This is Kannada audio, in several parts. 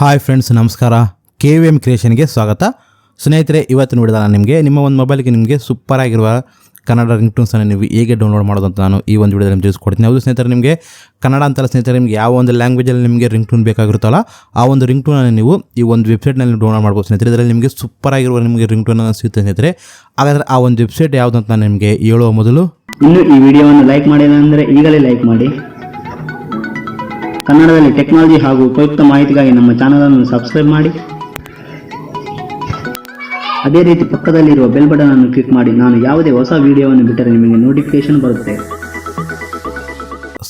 ಹಾಯ್ ಫ್ರೆಂಡ್ಸ್ ನಮಸ್ಕಾರ. ಕೆ ವಿ ಎಂ ಕ್ರಿಯೇಷನ್ಗೆ ಸ್ವಾಗತ. ಸ್ನೇಹಿತರೆ, ಇವತ್ತು ನೋಡಿದ ನಾನು ನಿಮಗೆ ನಿಮ್ಮ ಒಂದು ಮೊಬೈಲ್ಗೆ ನಿಮಗೆ ಸೂಪರ್ ಆಗಿರುವ ಕನ್ನಡ ರಿಂಗ್ ಟೂನ್ಸನ್ನು ನೀವು ಹೇಗೆ ಡೌನ್ಲೋಡ್ ಮಾಡೋದು ಅಂತ ನಾನು ಈ ಒಂದು ವಿಡಿಯೋದಲ್ಲಿ ತಿಳಿಸ್ಕೊಡ್ತೀನಿ. ಹೌದು ಸ್ನೇಹಿತರೆ, ನಿಮಗೆ ಕನ್ನಡ ಅಂತಲ್ಲ ಸ್ನೇಹಿತರೆ, ನಿಮಗೆ ಯಾವ ಒಂದು ಲ್ಯಾಂಗ್ವೇಜಲ್ಲಿ ನಿಮಗೆ ರಿಂಗ್ ಟೂನ್ ಬೇಕಾಗಿರುತ್ತಲ್ಲ, ಆ ಒಂದು ರಿಂಗ್ ಟೂನನ್ನು ನೀವು ಈ ಒಂದು ವೆಬ್ಸೈಟ್ನಲ್ಲಿ ಡೌನ್ಲೋಡ್ ಮಾಡ್ಬೋದು ಸ್ನೇಹಿತರೆ. ಇದರಲ್ಲಿ ನಿಮಗೆ ಸೂಪರ್ ಆಗಿರುವ ನಿಮಗೆ ರಿಂಗ್ ಟೂನ್ ಸಿಗುತ್ತೆ ಸ್ನೇಹಿತರೆ. ಹಾಗಾದರೆ ಆ ಒಂದು ವೆಬ್ಸೈಟ್ ಯಾವುದು ಅಂತ ನಾನು ನಿಮಗೆ ಹೇಳುವ ಮೊದಲು. ಇನ್ನು ಈ ವಿಡಿಯೋವನ್ನು ಲೈಕ್ ಮಾಡಿಲ್ಲ ಅಂದರೆ ಈಗಲೇ ಲೈಕ್ ಮಾಡಿ. ಕನ್ನಡದಲ್ಲಿ ಟೆಕ್ನಾಲಜಿ ಹಾಗೂ ಉಪಯುಕ್ತ ಮಾಹಿತಿಗಾಗಿ ನಮ್ಮ ಚಾನಲನ್ನು ಸಬ್ಸ್ಕ್ರೈಬ್ ಮಾಡಿ. ಅದೇ ರೀತಿ ಪಕ್ಕದಲ್ಲಿರುವ ಬೆಲ್ ಬಟನ್ ಅನ್ನು ಕ್ಲಿಕ್ ಮಾಡಿ. ನಾನು ಯಾವುದೇ ಹೊಸ ವಿಡಿಯೋವನ್ನು ಬಿಟ್ಟರೆ ನಿಮಗೆ ನೋಟಿಫಿಕೇಶನ್ ಬರುತ್ತೆ.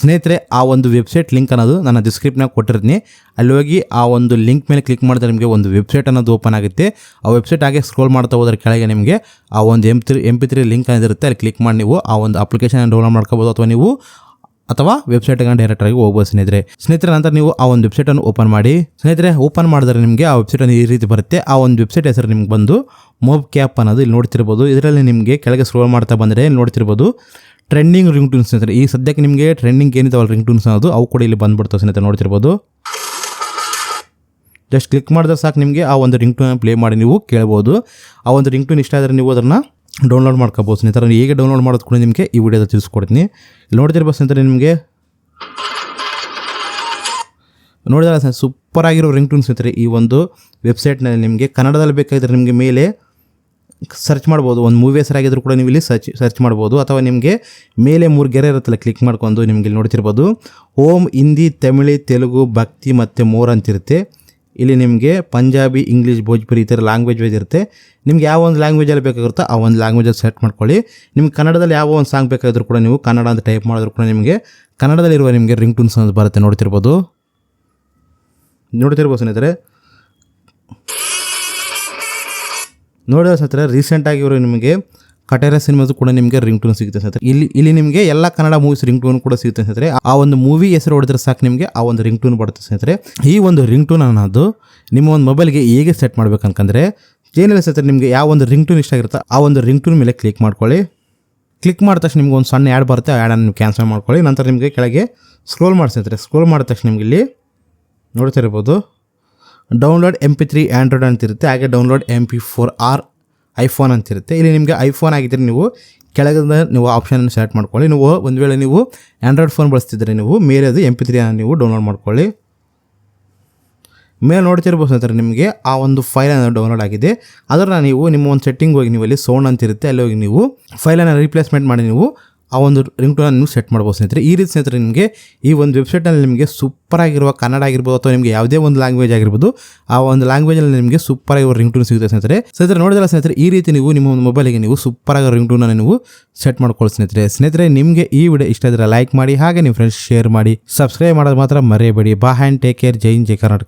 ಸ್ನೇಹಿತರೆ, ಆ ಒಂದು ವೆಬ್ಸೈಟ್ ಲಿಂಕ್ ಅನ್ನೋದು ನನ್ನ ಡಿಸ್ಕ್ರಿಪ್ನಾಗ ಕೊಟ್ಟಿರ್ತೀನಿ. ಅಲ್ಲಿ ಹೋಗಿ ಆ ಒಂದು ಲಿಂಕ್ ಮೇಲೆ ಕ್ಲಿಕ್ ಮಾಡಿದ್ರೆ ನಿಮಗೆ ಒಂದು ವೆಬ್ಸೈಟ್ ಅನ್ನೋದು ಓಪನ್ ಆಗುತ್ತೆ. ಆ ವೆಬ್ಸೈಟ್ ಹಾಗೆ ಸ್ಕ್ರೋಲ್ ಮಾಡ್ತಾ ಹೋದ್ರೆ ಕೆಳಗೆ ನಿಮಗೆ ಆ ಒಂದು M three M P three link ಅನ್ನೋದಿರುತ್ತೆ. ಅಲ್ಲಿ ಕ್ಲಿಕ್ ಮಾಡಿ ನೀವು ಆ ಒಂದು ಅಪ್ಲಿಕೇಶನ್ ಡೌನ್ಲೋಡ್ ಮಾಡ್ಕೋಬೋದು ಅಥವಾ ನೀವು ಅಥವಾ ವೆಬ್ಸೈಟ್ಗೆ ಡೈರೆಕ್ಟಾಗಿ ಹೋಗ್ಬೋದು ಸ್ನೇಹಿತರೆ. ಸ್ನೇಹಿತರೆ, ನಂತರ ನೀವು ಆ ಒಂದು ವೆಬ್ಸೈಟನ್ನು ಓಪನ್ ಮಾಡಿ. ಸ್ನೇಹಿತರೆ ಓಪನ್ ಮಾಡಿದ್ರೆ ನಿಮಗೆ ಆ ವೆಬ್ಸೈಟನ್ನು ಈ ರೀತಿ ಬರುತ್ತೆ. ಆ ಒಂದು ವೆಬ್ಸೈಟ್ ಹೆಸರು ನಿಮ್ಗೆ ಬಂದು ಮೊಬ್ ಕ್ಯಾಪ್ ಅನ್ನೋದು ಇಲ್ಲಿ ನೋಡ್ತಿರ್ಬೋದು. ಇದರಲ್ಲಿ ನಿಮಗೆ ಕೆಳಗೆ ಸ್ಕ್ರೋಲ್ ಮಾಡ್ತಾ ಬಂದರೆ ನೋಡ್ತಿರ್ಬೋದು. ಟ್ರೆಂಡಿಂಗ್ ರಿಂಗ್ ಟೂನ್ಸ್ ಸ್ನೇಹಿತರೆ. ಈ ಸದ್ಯಕ್ಕೆ ನಿಮಗೆ ಟ್ರೆಂಡಿಂಗ್ ಏನಿದಾವಲ್ಲ ರಿಂಗ್ ಟೂನ್ಸ್ ಅನ್ನೋದು, ಅವು ಕೂಡ ಇಲ್ಲಿ ಬಂದ್ಬಿಡ್ತಾವೆ ಸ್ನೇಹಿತರೆ, ನೋಡ್ತಿರ್ಬೋದು. ಜಸ್ಟ್ ಕ್ಲಿಕ್ ಮಾಡಿದ್ರೆ ಸಾಕು ನಿಮಗೆ ಆ ಒಂದು ರಿಂಗ್ ಟೂನ್ ಪ್ಲೇ ಮಾಡಿ ನೀವು ಕೇಳ್ಬೋದು. ಆ ಒಂದು ರಿಂಗ್ ಟೂನ್ ಇಷ್ಟ ಆದರೆ ನೀವು ಅದನ್ನು ಡೌನ್ಲೋಡ್ ಮಾಡ್ಕೋಬೋದು. ಸ್ನೇಹಿತರೆ ಹೇಗೆ ಡೌನ್ಲೋಡ್ ಮಾಡೋದು ಕೂಡ ನಿಮಗೆ ಈ ವಿಡಿಯೋದಲ್ಲಿ ತಿಳಿಸ್ಕೊಡ್ತೀನಿ. ಇಲ್ಲಿ ನೋಡ್ತಿರ್ಬೋದು ಸ್ನೇಹಿತರೆ ನಿಮಗೆ? ನೋಡಿದ್ರೆ ಸೂಪರ್ ಆಗಿರೋ ರಿಂಗ್ ಟೂನ್ ಸ್ನೇಹಿತರೆ ಈ ಒಂದು ವೆಬ್ಸೈಟ್ನಲ್ಲಿ ನಿಮಗೆ ಕನ್ನಡದಲ್ಲಿ ಬೇಕಾದರೆ ನಿಮಗೆ ಮೇಲೆ ಸರ್ಚ್ ಮಾಡ್ಬೋದು. ಒಂದು ಮೂವಿ ಹೆಸರಾಗಿದ್ದರೂ ಕೂಡ ನೀವು ಇಲ್ಲಿ ಸರ್ಚ್ ಸರ್ಚ್ ಮಾಡ್ಬೋದು. ಅಥವಾ ನಿಮಗೆ ಮೇಲೆ ಮೂರು ಗೆರೆ ಇರುತ್ತಲ್ಲ ಕ್ಲಿಕ್ ಮಾಡ್ಕೊಂಡು ನಿಮಗೆ ಇಲ್ಲಿ ನೋಡ್ತಿರ್ಬೋದು. ಓಮ್ ಹಿಂದಿ, ತಮಿಳಿ, ತೆಲುಗು, ಭಕ್ತಿ ಮತ್ತು ಮೋರ್ ಅಂತಿರುತ್ತೆ. ಇಲ್ಲಿ ನಿಮಗೆ ಪಂಜಾಬಿ, ಇಂಗ್ಲೀಷ್, ಭೋಜ್ಪುರಿ ಈ ಥರ ಲ್ಯಾಂಗ್ವೇಜ್ ವೈಸ್ ಇರುತ್ತೆ. ನಿಮ್ಗೆ ಯಾವ ಒಂದು ಲ್ಯಾಂಗ್ವೇಜಲ್ಲಿ ಬೇಕಾಗಿರುತ್ತೋ ಆ ಒಂದು ಲ್ಯಾಂಗ್ವೇಜಲ್ಲಿ ಸೆಟ್ ಮಾಡ್ಕೊಳ್ಳಿ. ನಿಮ್ಗೆ ಕನ್ನಡದಲ್ಲಿ ಯಾವ ಒಂದು ಸಾಂಗ್ ಬೇಕಾದರೂ ಕೂಡ ನೀವು ಕನ್ನಡ ಅಂತ ಟೈಪ್ ಮಾಡಿದ್ರು ಕೂಡ ನಿಮಗೆ ಕನ್ನಡದಲ್ಲಿರುವ ನಿಮಗೆ ರಿಂಗ್ ಟೂನ್ಸ್ ಅನ್ನೋದು ಬರುತ್ತೆ. ನೋಡ್ತಿರ್ಬೋದು? ನೋಡ್ತಿರ್ಬೋದು ಸ್ನೇಹಿತರೆ? ನೋಡಿದ್ರೆ ಸ್ನೇಹಿತರೆ ರೀಸೆಂಟಾಗಿ ಇವರು ನಿಮಗೆ ಕಟೇರ ಸಿನಿಮಾಸ್ ಕೂಡ ನಿಮಗೆ ರಿಂಗ್ ಟೂನ್ ಸಿಗುತ್ತೆ ಸ್ನೇಹಿತರೆ ಇಲ್ಲಿ ಇಲ್ಲಿ ನಿಮಗೆ ಎಲ್ಲ ಕನ್ನಡ ಮೂವೀಸ್ ರಿಂಗ್ ಟೂನ್ ಕೂಡ ಸಿಗುತ್ತೆ ಸ್ನೇಹಿತರೆ ಆ ಒಂದು ಮೂವಿ ಹೆಸರು ಹೊಡೆದ್ರೆ ಸಾಕು ನಿಮಗೆ, ಆ ಒಂದು ರಿಂಗ್ ಟೂನ್ ಬರುತ್ತೆ ಸ್ನೇಹಿತರೆ ಈ ಒಂದು ರಿಂಗ್ ಟೂನ್ ಅನ್ನೋದು ನಿಮ್ಮ ಒಂದು ಮೊಬೈಲ್ಗೆ ಹೇಗೆ ಸೆಟ್ ಮಾಡ್ಬೇಕಂತಂದ್ರೆ ಏನಿಲ್ಲ ಸ್ನೇಹಿತರೆ ನಿಮಗೆ ಯಾವ ಒಂದು ರಿಂಗ್ ಟೂನ್ ಇಷ್ಟ ಆಗಿರುತ್ತೆ ಆ ಒಂದು ರಿಂಗ್ ಟೂನ್ ಮೇಲೆ ಕ್ಲಿಕ್ ಮಾಡ್ಕೊಳ್ಳಿ. ಕ್ಲಿಕ್ ಮಾಡಿದ ತಕ್ಷಣ ನಿಮ್ಗೆ ಒಂದು ಸಣ್ಣ ಆ್ಯಡ್ ಬರುತ್ತೆ, ಆ ಆ್ಯಡನ್ನು ನೀವು ಕ್ಯಾನ್ಸಲ್ ಮಾಡ್ಕೊಳ್ಳಿ. ನಂತರ ನಿಮಗೆ ಕೆಳಗೆ ಸ್ಕ್ರೋಲ್ ಮಾಡಿ ಸ್ನೇಹಿತರೆ ಸ್ಕ್ರೋಲ್ ಮಾಡಿದ ತಕ್ಷಣ ನಿಮಗೆ ಇಲ್ಲಿ ನೋಡ್ತಿರ್ಬೋದು download M P three android ಅಂತಿರುತ್ತೆ ಹಾಗೆ download M P four or iPhone ಅಂತಿರುತ್ತೆ. ಇಲ್ಲಿ ನಿಮಗೆ ಐಫೋನ್ ಆಗಿದ್ದರೆ ನೀವು ಕೆಳಗಿಂದ ನೀವು ಆಪ್ಷನ್ ಸೆಲೆಕ್ಟ್ ಮಾಡ್ಕೊಳ್ಳಿ. ನೀವು ಒಂದು ವೇಳೆ ನೀವು ಆ್ಯಂಡ್ರಾಯ್ಡ್ ಫೋನ್ ಬಳಸ್ತಿದ್ರೆ ನೀವು ಮೇಲೆ ಅದು ಎಂ ಪಿ ತ್ರೀ ನೀವು ಡೌನ್ಲೋಡ್ ಮಾಡ್ಕೊಳ್ಳಿ. ಮೇಲೆ ನೋಡ್ತಿರ್ಬೋದು ಸ್ನೇಹಿತರೆ ನಿಮಗೆ ಆ ಒಂದು ಫೈಲನ್ನು ಡೌನ್ಲೋಡ್ ಆಗಿದೆ. ಅದರ ನೀವು ನಿಮ್ಮ ಒಂದು ಸೆಟ್ಟಿಂಗ್ ಹೋಗಿ ನೀವು ಅಲ್ಲಿ ಸೌಂಡ್ ಅಂತಿರುತ್ತೆ. ಅಲ್ಲಿ ಹೋಗಿ ನೀವು ಫೈಲನ್ನು ರೀಪ್ಲೇಸ್ಮೆಂಟ್ ಮಾಡಿ ನೀವು ಆ ಒಂದು ರಿಂಗ್ ಟೋನ್ ನೀವು ಸೆಟ್ ಮಾಡ್ಬೋದು ಸ್ನೇಹಿತರೆ. ಈ ರೀತಿ ಸ್ನೇಹಿತರೆ ನಿಮಗೆ ಈ ಒಂದು ವೆಬ್ಸೈಟಲ್ಲಿ ನಿಮಗೆ ಸೂಪರ್ ಆಗಿರುವ ಕನ್ನಡ ಆಗಿರ್ಬೋದು ಅಥವಾ ನಿಮಗೆ ಯಾವುದೇ ಒಂದು ಲ್ಯಾಂಗ್ವೇಜ್ ಆಗಿರ್ಬೋದು, ಆ ಒಂದು ಲ್ಯಾಂಗ್ವೇಜಲ್ಲಿ ನಿಮಗೆ ಸೂಪರ್ ಆಗಿರುವ ರಿಂಗ್ ಟೂನ್ ಸಿಗುತ್ತೆ ಸ್ನೇಹಿತರೆ. ಸ್ನೇಹಿತರೆ ನೋಡಿದ್ರೆ ಸ್ನೇಹಿತರೆ, ಈ ರೀತಿ ನೀವು ನಿಮ್ಮ ಒಂದು ಮೊಬೈಲಿಗೆ ನೀವು ಸೂಪರ್ ಆಗಿರೋ ರಿಂಗ್ ಟೂನ ನೀವು ಸೆಟ್ ಮಾಡ್ಕೊಳ್ಳಿ ಸ್ನೇಹಿತರೆ. ಸ್ನೇಹಿತರೆ, ನಿಮಗೆ ಈ ವಿಡಿಯೋ ಇಷ್ಟ ಇದ್ದರೆ ಲೈಕ್ ಮಾಡಿ, ಹಾಗೆ ನಿಮ್ಮ ಫ್ರೆಂಡ್ಸ್ ಶೇರ್ ಮಾಡಿ ಸಬ್ಸ್ಕ್ರೈಬ್ ಮಾಡೋದು ಮಾತ್ರ ಮರೆಯಬೇಡಿ. ಬಾ ಹ್ಯಾಂಡ್ ಟೇಕ್ ಕೇರ್ ಜೈ ಹಿಂದ್, ಜೈ ಕರ್ನಾಟಕ.